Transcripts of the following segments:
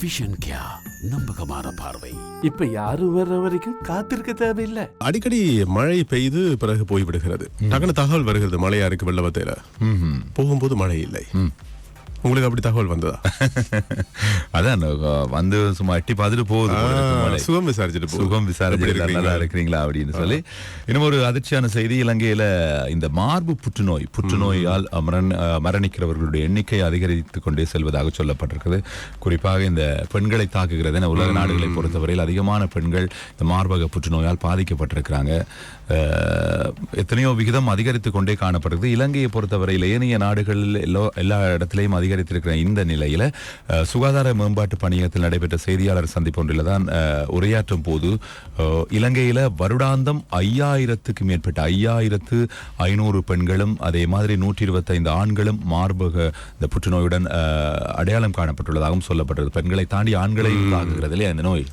Vision கியா நம்பகமான பார்வை. இப்ப யாரும் வர்ற வரைக்கும் காத்திருக்க தேவையில்லை. அடிக்கடி மழை பெய்து பிறகு போய்விடுகிறது. டக்குனு தகவல் வருகிறது மழையா இருக்கு வெள்ளவத்தையில போகும்போது மழை இல்லை. உங்களுக்கு அப்படி தகவல் வந்ததா? அதான் வந்து சும்மா எட்டி பார்த்துட்டு போகுது. சுகம் விசாரிச்சுட்டு. சுகம் எப்படி விசாரிச்சு இருக்கிறீங்க? நல்லா இருக்கிறீங்களா அப்படின்னு சொல்லி. இன்னும் ஒரு அதிர்ச்சியான செய்தி இலங்கையில இந்த மார்பு புற்றுநோய் புற்றுநோயால் மரண மரணிக்கிறவர்களுடைய எண்ணிக்கை அதிகரித்து கொண்டே செல்வதாக சொல்லப்பட்டிருக்குது குறிப்பாக இந்த பெண்களை தாக்குகிறது என உலக நாடுகளை பொறுத்தவரையில் அதிகமான பெண்கள் இந்த மார்பக புற்றுநோயால் பாதிக்கப்பட்டிருக்கிறாங்க. எத்தனையோ விகிதம் அதிகரித்து கொண்டே காணப்படுகிறது இலங்கையை பொறுத்தவரையில் ஏனைய நாடுகளில் எல்லோ- எல்லா இடத்திலையும் அதிகரித்திருக்கிற இந்த நிலையில சுகாதார மேம்பாட்டு பணியகத்தில் நடைபெற்ற செய்தியாளர் சந்திப்பு ஒன்றில் தான் உரையாற்றும் போது இலங்கையில வருடாந்தம் ஐயாயிரத்துக்கு மேற்பட்ட ஐயாயிரத்து ஐநூறு பெண்களும் அதே மாதிரி நூற்றி இருபத்தைந்து ஆண்களும் மார்பக இந்த புற்றுநோயுடன் அடையாளம் காணப்பட்டுள்ளதாகவும் சொல்லப்பட்டது பெண்களை தாண்டி ஆண்களை தாக்குகிறது இல்லையா இந்த நோய்?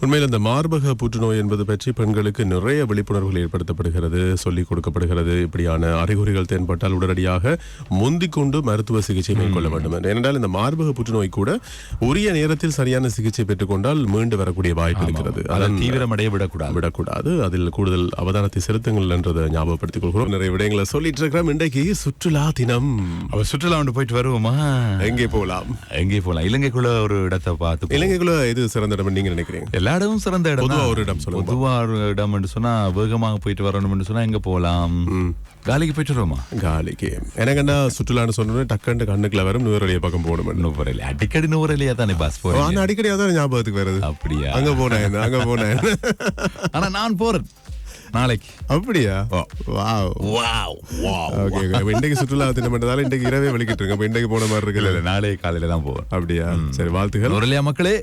உண்மையில் இந்த மார்பக புற்றுநோய் என்பது பற்றி பெண்களுக்கு நிறைய விழிப்புணர்வுகள் ஏற்படுத்தப்படுகிறது. சொல்லிக் கொடுக்கப்படுகிறது. இப்படியான அறிகுறிகள் தென்பட்டால் உடனடியாக முந்திக் கொண்டு மருத்துவ சிகிச்சை மேற்கொள்ள வேண்டும். ஏனென்றால் இந்த மார்பக புற்றுநோய் கூட உரிய நேரத்தில் சரியான சிகிச்சை பெற்றுக்கொண்டால் மீண்டு வரக்கூடிய வாய்ப்பு இருக்கிறது. அதை அதன் தீவிரமடைய விடக்கூடாது. விடக்கூடாது. அதில் கூடுதல் அவதானத்தை செலுத்துங்கள் என்றதை ஞாபகப்படுத்திக் கொள்கிறோம். நிறைய விடயங்களை சொல்லிட்டு இருக்கிறோம். இன்றைக்கு சுற்றுலா தினம். அவ சுற்றுலா ஒன்று போயிட்டு வருவோமா? எங்கே போகலாம்? எங்கே போலாம் இலங்கைக்குள்ள ஒரு இடத்தை பார்த்து. இலங்கைக்குள்ள எது சிறந்த இடம் நீங்க நினைக்கிறீங்க? எல்லா இடமும் சிறந்த இடம். ஒரு இடம் சொல்லுங்க. பொதுவா ஒரு இடம் சொன்னா வேகமாக போயிட்டு வரணும் சொன்னா எங்க போலாம். காலிக்கு போயிட்டு வருவோமா? காலிக்கு. எனக்கு என்ன சுற்றுலான்னு சொன்னோன்னே டக்குன்னு கண்ணுக்குள்ள வரும் நூறலிய பக்கம் போகணும். நூவரையில அடிக்கடி நூவரையில தானே பஸ் போறேன் ஆனா அடிக்கடி அதான் ஞாபகத்துக்கு வருது. அப்படியா? அங்க போனேன் அங்க போனேன். ஆனா நான் போறேன். நாளைக்கு. அப்படியா? வாவ். Wow wow. ஓகே இன்றைக்கு சுற்றுலா தினம்ன்றதால இன்றைக்கு இரவே வெளிக்கிட்டு இருக்கேன். அப்ப இன்றைக்கு போன மாதிரி இல்ல நாளைக்கு காலையில தான் அப்படியா? சரி வாழ்த்துகள் நூறலையா மக்களே.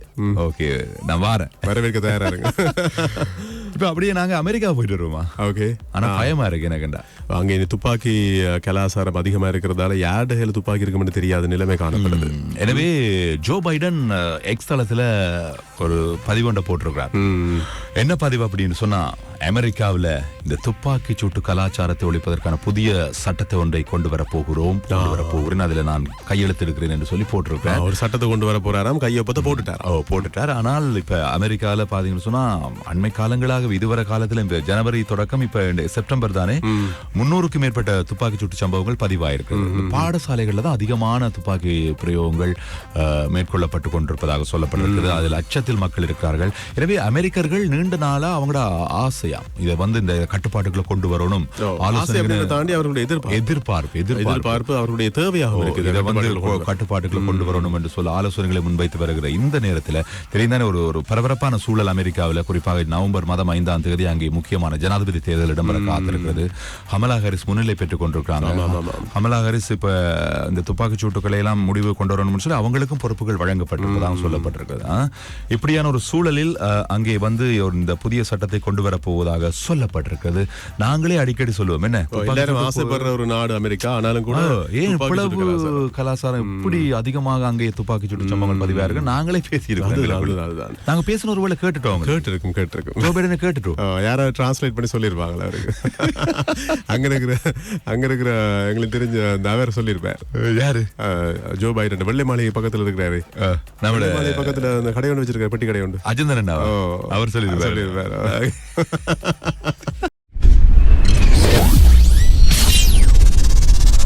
ஓகே நான் வாரேன். வரவேற்க தயாரா இருங்க. இப்ப அப்படியே நாங்க அமெரிக்கா போயிட்டு வருவோமா? ஓகே. ஆனா பயமா இருக்கு எனக்குண்டா அங்க இந்த துப்பாக்கி கலாச்சாரம் அதிகமா இருக்கிறதால யார்ட கையில துப்பாக்கி இருக்கும்னு தெரியாத நிலைமை காணப்படுது. எனவே ஜோ பைடன் எக்ஸ் தளத்துல ஒரு பதிவு ஒன்றை போட்டிருக்கிறார். என்ன பதிவு அப்படின்னு சொன்னா அமெரிக்காவுல இந்த துப்பாக்கி சூட்டு கலாச்சாரத்தை ஒழிப்பதற்கான புதிய சட்டத்தை ஒன்றை கொண்டு வர போகிறோம் கொண்டு வர போகிறேன். அதுல நான் கையெழுத்திருக்கிறேன் என்று சொல்லி போட்டிருக்கிறேன். ஒரு சட்டத்தை கொண்டு வர போறாராம் கையொப்பத்தை போட்டுட்டார் ஓ போட்டுட்டார். ஆனால் இப்ப அமெரிக்கால பாத்தீங்கன்னு சொன்னா அண்மை காலங்களாக இதுவரை காலத்துல இந்த ஜனவரி தொடக்கம் இப்ப செப்டம்பர் தானே முன்னூறுக்கும் மேற்பட்ட துப்பாக்கி சூட்டு சம்பவங்கள் பதிவாயிருக்கு. பாடசாலைகள்ல தான் அதிகமான துப்பாக்கி பிரயோகங்கள் மேற்கொள்ளப்பட்டு கொண்டிருப்பதாக சொல்லப்பட்டிருக்கிறது அதில் அச்சத்தில் மக்கள் இருக்கிறார்கள். எனவே அமெரிக்கர்கள் நீண்ட நாளா அவங்களோட ஆசையா இதை வந்து இந்த கட்டுப்பாட்டுக்குள்ள கொண்டு வரணும் தாண்டி அவர்களுடைய எதிர்பார்ப்பு. எதிர்பார்ப்பு எதிர்பார்ப்பு. அவருடைய தேவையாகவும் இருக்குது. இதை வந்து. கட்டுப்பாட்டுக்குள்ள கொண்டு வரணும் என்று சொல்ல ஆலோசனைகளை முன்வைத்து வருகிற இந்த நேரத்தில் தெரிந்தானே ஒரு ஒரு பரபரப்பான சூழல் அமெரிக்காவில் குறிப்பாக நவம்பர் மாதம் ஐந்தாம் தேதி அங்கே முக்கியமான ஜனாதிபதி தேர்தல் இடம்பெற காத்திருக்கிறது. ஹமலா ஹாரிஸ் முன்னிலை பெற்றுக் கொண்டிருக்கிறாங்க ஹமலா ஹாரிஸ் இப்ப இந்த துப்பாக்கி சூட்டுக்களை எல்லாம் முடிவு கொண்டு வரணும்னு சொல்லி அவங்களுக்கும் பொறுப்புகள் வழங்கப்பட்டிருப்பதாக சொல்லப்பட்டிருக்கிறது? இப்படியான ஒரு சூழலில் அங்கே வந்து இந்த புதிய சட்டத்தை கொண்டு வர போவதாக சொல்லப்பட்டிருக்கிறது. நாங்களே அடிக்கடி சொல்லுவோம் என்ன? ஆசைப்படுற ஒரு நாடு அமெரிக்கா ஆனாலும் கூட ஏன் இவ்வளவு கலாச்சாரம். இப்படி அதிகமாக அங்கே துப்பாக்கி சூட்டு சம்பவங்கள் பதிவா இருக்கு? நாங்களே பேசியிருக்கோம். நாங்க பேசின ஒரு வேளை கேட்டுட்டோம். கேட்டிருக்கும் கேட்டிருக்கும். கேட்டுட்டோம் யாராவது டிரான்ஸ்லேட் பண்ணி சொல்லிருப்பாங்களா அவருக்கு அங்க இருக்கிற அங்க இருக்கிற எங்களுக்கு தெரிஞ்ச அந்த அவர் சொல்லியிருப்பார் யாரு? Joe Biden. வெள்ளை மாளிகை பக்கத்துல இருக்கிறாரு. நம்மளோட வெள்ளை மாளிகை பக்கத்துல அந்த கடை ஒன்று வச்சிருக்காரு பெட்டி கடை ஒன்று அஜந்தன் அவர் சொல்லியிருப்பாரு சொல்லியிருப்பாரு